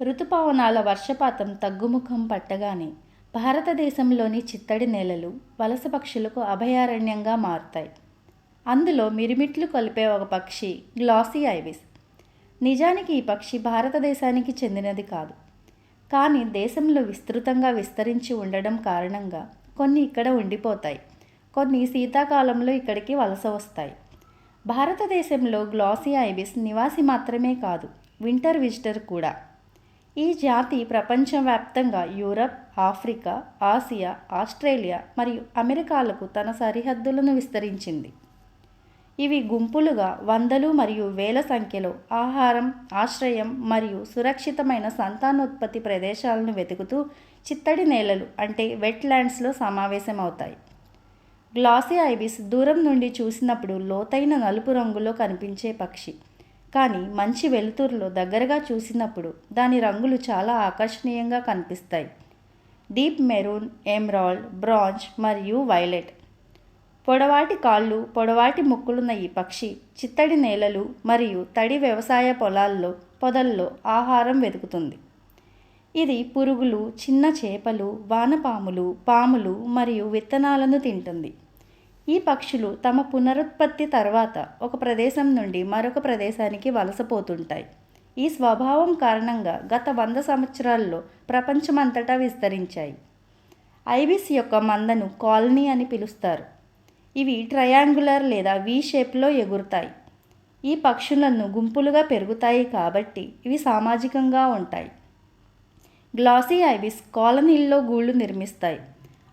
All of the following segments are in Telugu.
రుతుపవనాల వర్షపాతం తగ్గుముఖం పట్టగానే భారతదేశంలోని చిత్తడి నేలలు వలస పక్షులకు అభయారణ్యంగా మారుతాయి. అందులో మిరిమిట్లు కలిపే ఒక పక్షి గ్లాసీ ఐవిస్. నిజానికి ఈ పక్షి భారతదేశానికి చెందినది కాదు. కానీ దేశంలో విస్తృతంగా విస్తరించి ఉండడం కారణంగా కొన్ని ఇక్కడ ఉండిపోతాయి. కొన్ని శీతాకాలంలో ఇక్కడికి వలస వస్తాయి. భారతదేశంలో గ్లాసీ ఐబిస్ నివాసి మాత్రమే కాదు వింటర్ విజిటర్ కూడా. ఈ జాతి ప్రపంచవ్యాప్తంగా యూరప్ ఆఫ్రికా ఆసియా ఆస్ట్రేలియా మరియు అమెరికాలకు తన సరిహద్దులను విస్తరించింది. ఇవి గుంపులుగా వందలు మరియు వేల సంఖ్యలో ఆహారం ఆశ్రయం మరియు సురక్షితమైన సంతానోత్పత్తి ప్రదేశాలను వెతుకుతూ చిత్తడి నేలలు అంటే వెట్లాండ్స్లో సమావేశమవుతాయి. గ్లాసీ ఐబిస్ దూరం నుండి చూసినప్పుడు లోతైన నలుపు రంగులో కనిపించే పక్షి. కానీ మంచి వెలుతురులో దగ్గరగా చూసినప్పుడు దాని రంగులు చాలా ఆకర్షణీయంగా కనిపిస్తాయి. డీప్ మెరూన్ ఎమ్రాల్డ్ బ్రాంజ్ మరియు వైలెట్. పొడవాటి కాళ్ళు పొడవాటి ముక్కులున్న ఈ పక్షి చిత్తడి నేలలు మరియు తడి వ్యవసాయ పొలాల్లో పొదల్లో ఆహారం వెతుకుతుంది. ఇది పురుగులు చిన్న చేపలు వానపాములు పాములు మరియు విత్తనాలను తింటుంది. ఈ పక్షులు తమ పునరుత్పత్తి తర్వాత ఒక ప్రదేశం నుండి మరొక ప్రదేశానికి వలసపోతుంటాయి. ఈ స్వభావం కారణంగా గత వంద సంవత్సరాల్లో ప్రపంచమంతటా విస్తరించాయి. ఐబిస్ యొక్క మందను కాలనీ అని పిలుస్తారు. ఇవి ట్రయాంగులర్ లేదా వి షేప్లో ఎగురుతాయి. ఈ పక్షులను గుంపులుగా పెరుగుతాయి కాబట్టి ఇవి సామాజికంగా ఉంటాయి. గ్లాసీ ఐబిస్ కాలనీల్లో గూళ్ళు నిర్మిస్తాయి.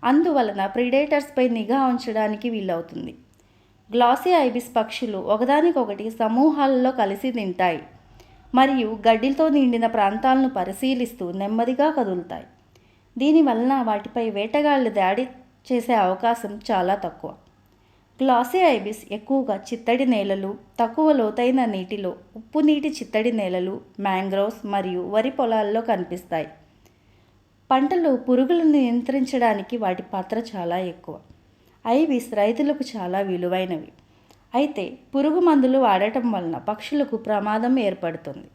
అందువలన ప్రిడేటర్స్పై నిఘా ఉంచడానికి వీలవుతుంది. గ్లాసీ ఐబిస్ పక్షులు ఒకదానికొకటి సమూహాలలో కలిసి తింటాయి మరియు గడ్డితో నిండిన ప్రాంతాలను పరిశీలిస్తూ నెమ్మదిగా కదులుతాయి. దీనివలన వాటిపై వేటగాళ్ళు దాడి చేసే అవకాశం చాలా తక్కువ. గ్లాసీ ఐబిస్ ఎక్కువగా చిత్తడి నేలలు తక్కువ లోతైన నీటిలో ఉప్పు నీటి చిత్తడి నేలలు మ్యాంగ్రోవ్స్ మరియు వరి పొలాల్లో కనిపిస్తాయి. పంటలో పురుగులను నియంత్రించడానికి వాటి పాత్ర చాలా ఎక్కువ. అవి రైతులకు చాలా విలువైనవి. అయితే పురుగు మందులు వాడటం వలన పక్షులకు ప్రమాదం ఏర్పడుతుంది.